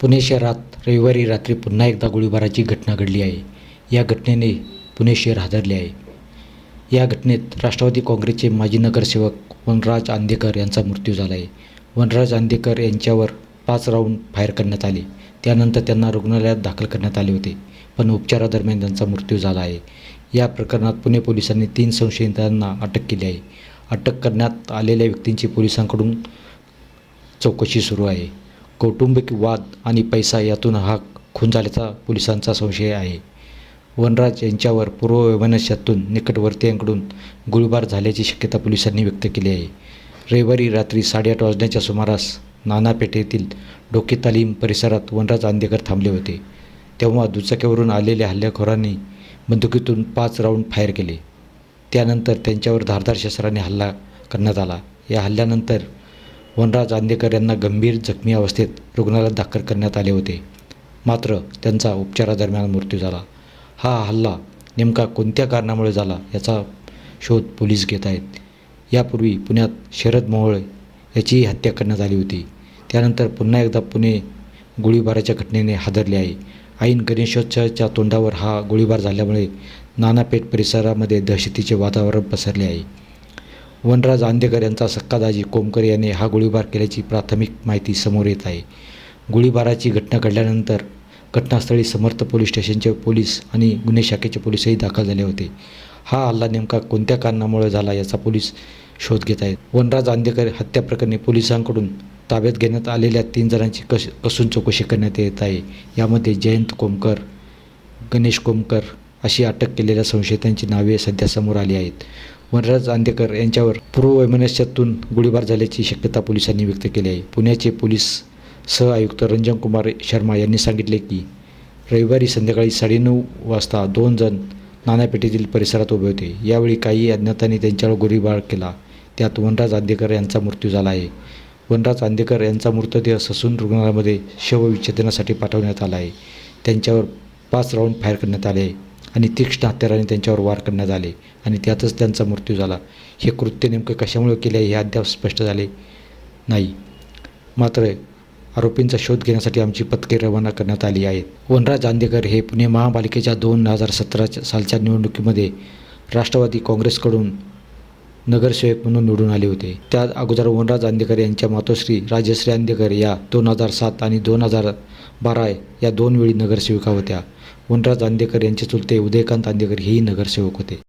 पुणे शहरात रविवारी रात्री पुन्हा एकदा गोळीबाराची घटना घडली आहे. या घटनेने पुणे शहर हादरले आहे. या घटनेत राष्ट्रवादी काँग्रेसचे माजी नगरसेवक वनराज आंदेकर यांचा मृत्यू झाला आहे वनराज आंदेकर यांच्यावर पाच राऊंड फायर करण्यात आले. त्यानंतर त्यांना रुग्णालयात दाखल करण्यात आले होते पण उपचारादरम्यान त्यांचा मृत्यू झाला आहे. या प्रकरणात पुणे पोलिसांनी तीन संशयितांना अटक केली आहे. अटक करण्यात आलेल्या व्यक्तींची पोलिसांकडून चौकशी सुरू आहे. कौटुंबिक वाद आणि पैसा यातून हा खून झाल्याचा पोलिसांचा संशय आहे. वनराज यांच्यावर पूर्ववैमनस्यातून निकटवर्तीयांकडून गोळीबार झाल्याची शक्यता पोलिसांनी व्यक्त केली आहे. रविवारी रात्री साडेआठ वाजण्याच्या सुमारास नानापेठेतील डोके तालीम परिसरात वनराज आंदेकर थांबले होते. तेव्हा दुचाकीवरून आलेल्या हल्लेखोरांनी बंदुकीतून पाच राऊंड फायर केले. त्यानंतर त्यांच्यावर धारदार शस्त्राने हल्ला करण्यात आला. या हल्ल्यानंतर वनराज आंदेकर यांना गंभीर जखमी अवस्थेत रुग्णालयात दाखल करण्यात आले होते. मात्र त्यांचा उपचारादरम्यान मृत्यू झाला. हा हल्ला नेमका कोणत्या कारणामुळे झाला याचा शोध पोलीस घेत आहेत. यापूर्वी पुण्यात शरद मोहोळे याचीही हत्या करण्यात आली होती. त्यानंतर पुन्हा एकदा पुणे गोळीबाराच्या घटनेने हादरले आहे. ऐन गणेशोत्सवाच्या तोंडावर हा गोळीबार झाल्यामुळे नानापेठ परिसरामध्ये दहशतीचे वातावरण पसरले आहे. वनराज आंदेकर यांचा सक्कादाजी. कोमकर याने हा गोळीबार केल्याची प्राथमिक माहिती समोर येत आहे. गोळीबाराची घटना घडल्यानंतर घटनास्थळी समर्थ पोलीस स्टेशनचे पोलीस आणि गुन्हे शाखेचे पोलीसही दाखल झाले होते. हा हल्ला नेमका कोणत्या कारणामुळे झाला याचा पोलीस शोध घेत आहेत. वनराज आंदेकर हत्या प्रकरणी पोलिसांकडून ताब्यात घेण्यात आलेल्या तीन जणांची कश कसून चौकशी करण्यात येत आहे. यामध्ये जयंत कोमकर गणेश कोमकर अशी अटक केलेल्या संशयितांची नावे सध्या समोर आली आहेत. वनराज आंदेकर यांच्यावर पूर्ववैमनस्यातून गोळीबार झाल्याची शक्यता पोलिसांनी व्यक्त केली आहे. पुण्याचे पोलीस सह आयुक्त रंजन कुमार शर्मा यांनी सांगितले की रविवारी संध्याकाळी साडेनऊ वाजता दोन जण नानापेठेतील परिसरात उभे होते. यावेळी काही अज्ञातांनी त्यांच्यावर गोळीबार केला. त्यात वनराज आंदेकर यांचा मृत्यू झाला आहे. वनराज आंदेकर यांचा मृतदेह ससून रुग्णालयामध्ये शवविच्छेदनासाठी पाठवण्यात आला आहे. त्यांच्यावर पाच राऊंड फायर करण्यात आले आणि तीक्ष्ण हत्याराने त्यांच्यावर वार करण्यात आले आणि त्यातच त्यांचा मृत्यू झाला. हे कृत्य नेमकं कशामुळे केले हे अद्याप स्पष्ट झाले नाही. मात्र आरोपींचा शोध घेण्यासाठी आमची पथके रवाना करण्यात आली आहेत. वनराज आंदेकर हे पुणे महापालिकेच्या दोन हजार सतराच्या सालच्या निवडणुकीमध्ये राष्ट्रवादी काँग्रेसकडून नगरसेवक म्हणून निवडून आले होते. त्या अगोदर वनराज आंदेकर यांच्या मातोश्री राजश्री आंदेकर या दोन हजार सात आणि दोन हजार बारा या दोन वेळी नगरसेविका होत्या. वनराज आंदेकर यांचे चुलते उदयकांत आंदेकर हेही नगरसेवक होते.